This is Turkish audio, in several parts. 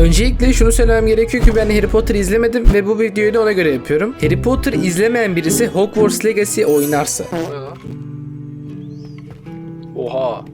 Öncelikle şunu söylemem gerekiyor ki ben Harry Potter izlemedim ve bu videoyu da ona göre yapıyorum. Harry Potter izlemeyen birisi Hogwarts Legacy oynarsa. Oha.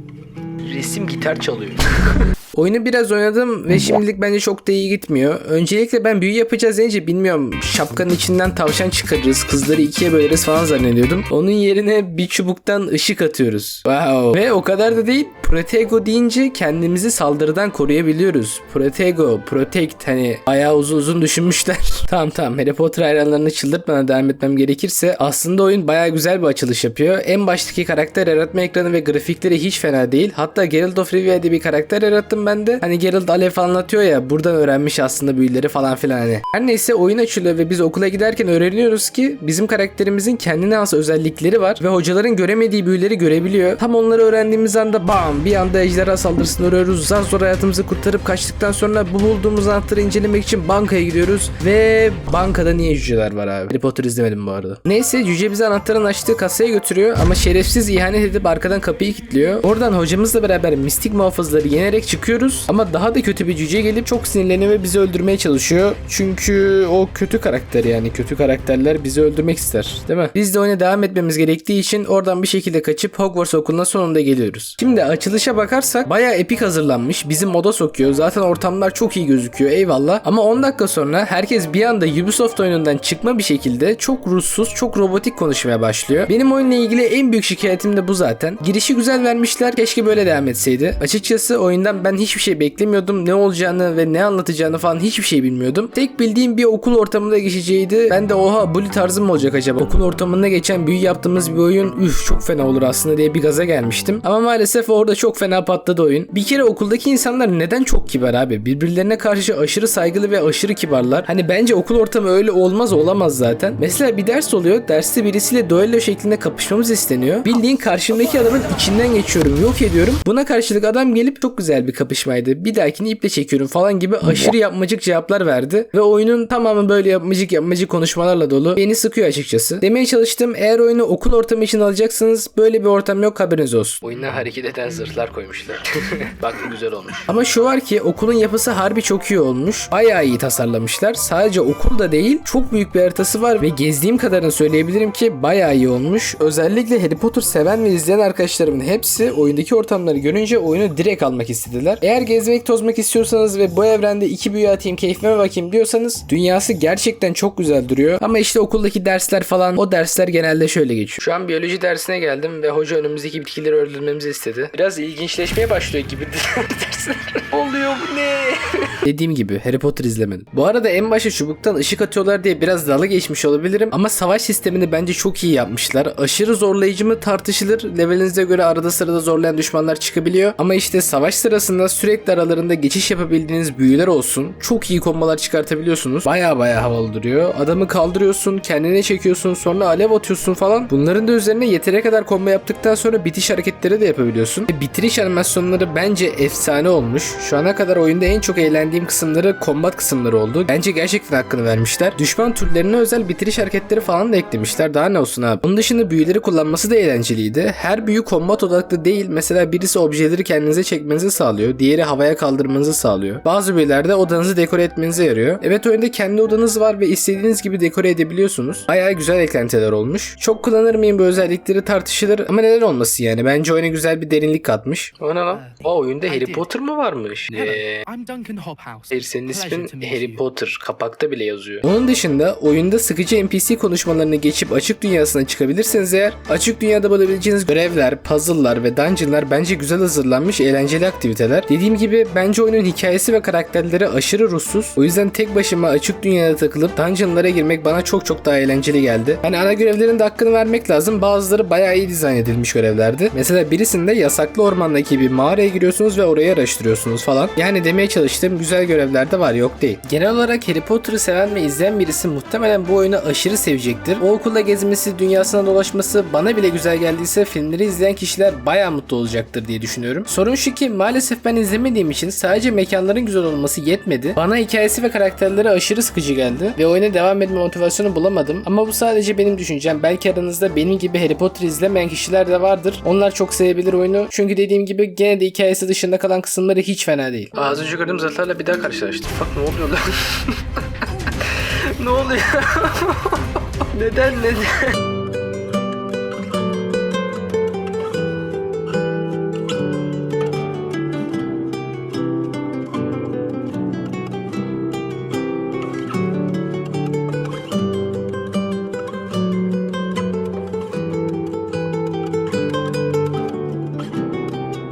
Resim gitar çalıyor. Oyunu biraz oynadım ve şimdilik bence çok da iyi gitmiyor. Öncelikle ben büyü yapacağız deyince bilmiyorum şapkanın içinden tavşan çıkarırız, kızları ikiye böleriz falan zannediyordum. Onun yerine bir çubuktan ışık atıyoruz. Wow. Ve o kadar da değil. Protego deyince kendimizi saldırıdan koruyabiliyoruz. Protego, protect hani ayağı uzun uzun düşünmüşler. tamam tamam Harry Potter hayranlarını çıldırtmadan devam etmem gerekirse aslında oyun baya güzel bir açılış yapıyor. En baştaki karakter yaratma ekranı ve grafikleri hiç fena değil. Hatta Geralt of Rivia diye bir karakter yarattım ben de. Hani Geralt alev falan atıyor ya buradan öğrenmiş aslında büyüleri falan filan hani. Her neyse oyun açılıyor ve biz okula giderken öğreniyoruz ki bizim karakterimizin kendine has özellikleri var ve hocaların göremediği büyüleri görebiliyor. Tam onları öğrendiğimiz anda bam bir anda ejderha saldırısına uğruyoruz. Zar zor hayatımızı kurtarıp kaçtıktan sonra bu bulduğumuz anahtarı incelemek için bankaya gidiyoruz ve bankada niye cüceler var abi? Harry Potter izlemedim bu arada. Neyse cüce bizi anahtarın açtığı kasaya götürüyor ama şerefsiz ihanet edip arkadan kapıyı kilitliyor. Oradan hocamızla beraber mistik muhafızları yenerek çıkıyoruz ama daha da kötü bir cüce gelip çok sinirleniyor ve bizi öldürmeye çalışıyor. Çünkü o kötü karakter yani kötü karakterler bizi öldürmek ister değil mi? Biz de oyuna devam etmemiz gerektiği için oradan bir şekilde kaçıp Hogwarts okuluna sonunda geliyoruz. Şimdi açılışa bakarsak baya epik hazırlanmış. Bizi moda sokuyor. Zaten ortamlar çok iyi gözüküyor eyvallah. Ama 10 dakika sonra herkes bir anda Ubisoft oyunundan çıkma bir şekilde çok ruhsuz, çok robotik konuşmaya başlıyor. Benim oyunla ilgili en büyük şikayetim de bu zaten. Girişi güzel vermişler. Keşke böyle devam etseydi. Açıkçası oyundan ben hiçbir şey beklemiyordum. Ne olacağını ve ne anlatacağını falan hiçbir şey bilmiyordum. Tek bildiğim bir okul ortamında geçeceğiydi. Ben de oha bully tarzım mı olacak acaba? Okul ortamında geçen büyü yaptığımız bir oyun üf çok fena olur aslında diye bir gaza gelmiştim. Ama maalesef orada çok fena patladı oyun. Bir kere okuldaki insanlar neden çok kibar abi? Birbirlerine karşı aşırı saygılı ve aşırı kibarlar. Hani bence okul ortamı öyle olmaz olamaz zaten. Mesela bir ders oluyor. Derste birisiyle duello şeklinde kapışmamız isteniyor. Bildiğin karşımdaki adamın içinden geçiyorum, yok ediyorum. Buna karşılık adam gelip çok güzel bir kapışmaydı. Bir dahakini iple çekiyorum falan gibi aşırı yapmacık cevaplar verdi. Ve oyunun tamamı böyle yapmacık yapmacık konuşmalarla dolu. Beni sıkıyor açıkçası. Demeye çalıştım eğer oyunu okul ortamı için alacaksınız böyle bir ortam yok haberiniz olsun. Oyuna hareket eden zırhlar koymuşlar. Bak bu güzel olmuş. Ama şu var ki okulun yapısı harbi çok iyi olmuş. Bayağı iyi tasarlamışlar. Sadece okul da değil çok büyük bir haritası var ve gezdiğim kadarını söyleyebilirim ki bayağı iyi olmuş. Özellikle Harry Potter seven ve izleyen arkadaşlarımın hepsi oyundaki ortamları görünce oyunu direkt almak istediler. Eğer gezmek tozmak istiyorsanız ve bu evrende iki büyü atayım keyfime bakayım diyorsanız dünyası gerçekten çok güzel duruyor. Ama işte okuldaki dersler falan o dersler genelde şöyle geçiyor. Şu an biyoloji dersine geldim ve hoca önümüzdeki bitkileri öldürmemizi istedi. Biraz ilginçleşmeye başlıyor gibi. Oluyor bu ne? Dediğim gibi Harry Potter izlemedim. Bu arada en başa çubuktan ışık atıyorlar diye biraz dalga geçmiş olabilirim ama savaş sistemini bence çok iyi yapmışlar. Aşırı zorlayıcı mı tartışılır. Levelinize göre arada sırada zorlayan düşmanlar çıkabiliyor. Ama işte savaş sırasında sürekli aralarında geçiş yapabildiğiniz büyüler olsun. Çok iyi kombalar çıkartabiliyorsunuz. Baya baya havalı duruyor. Adamı kaldırıyorsun, kendine çekiyorsun, sonra alev atıyorsun falan. Bunların da üzerine yeteri kadar komba yaptıktan sonra bitiş hareketleri de yapabiliyorsun. Ve bitiriş animasyonları bence efsane olmuş. Şu ana kadar oyunda en çok eğlendiğim kısımları combat kısımları oldu. Bence gerçekten hakkını vermişler. Düşman türlerine özel bitiriş hareketleri falan da eklemişler. Daha ne olsun abi. Onun dışında büyüleri kullanması da eğlenceliydi. Her büyü combat odaklı değil. Mesela birisi objeleri kendinize çekmenizi sağlıyor. Diğeri havaya kaldırmanızı sağlıyor. Bazı büyülerde odanızı dekore etmenize yarıyor. Evet oyunda kendi odanız var ve istediğiniz gibi dekore edebiliyorsunuz. Bayağı güzel eklentiler olmuş. Çok kullanır mıyım bu özellikleri tartışılır ama neden olmasın yani. Bence oyuna güzel bir derinlik katmış. O ne lan? O oyunda Harry Potter mı varmış? Hello, Ee, I'm Duncan Hobhouse. Hayır senin ismin Harry. Potter. Kapakta bile yazıyor. Onun dışında oyunda sıkıcı NPC konuşmalarını geçip açık dünyasına çıkabilirseniz eğer açık dünyada bulabileceğiniz görevler, puzzle'lar ve dungeon'lar bence güzel hazırlanmış eğlenceli aktiviteler. Dediğim gibi bence oyunun hikayesi ve karakterleri aşırı ruhsuz. O yüzden tek başıma açık dünyada takılıp dungeon'lara girmek bana çok çok daha eğlenceli geldi. Hani ana görevlerin de hakkını vermek lazım. Bazıları bayağı iyi dizayn edilmiş görevlerdi. Mesela birisinde yasaklı ormandaki bir mağaraya giriyorsunuz ve orayı araştırıyorsunuz falan. Yani demeye çalıştığım güzel görevler de var yok değil. Genel olarak Harry Potter'ı seven ve izleyen birisi muhtemelen bu oyunu aşırı sevecektir. O okulda gezmesi, dünyasına dolaşması bana bile güzel geldiyse filmleri izleyen kişiler bayağı mutlu olacaktır diye düşünüyorum. Sorun şu ki maalesef ben izlemediğim için sadece mekanların güzel olması yetmedi. Bana hikayesi ve karakterleri aşırı sıkıcı geldi ve oyuna devam etme motivasyonu bulamadım. Ama bu sadece benim düşüncem. Belki aranızda benim gibi Harry Potter izlemeyen kişiler de vardır. Onlar çok sevebilir oyunu. Çünkü dediğim gibi gene de hikayesi dışında kalan kısımları hiç fena değil. Az önce gördüğüm zatlarla bir daha karşılaştık. Bak ne oluyor lan? ne oluyor? neden neden?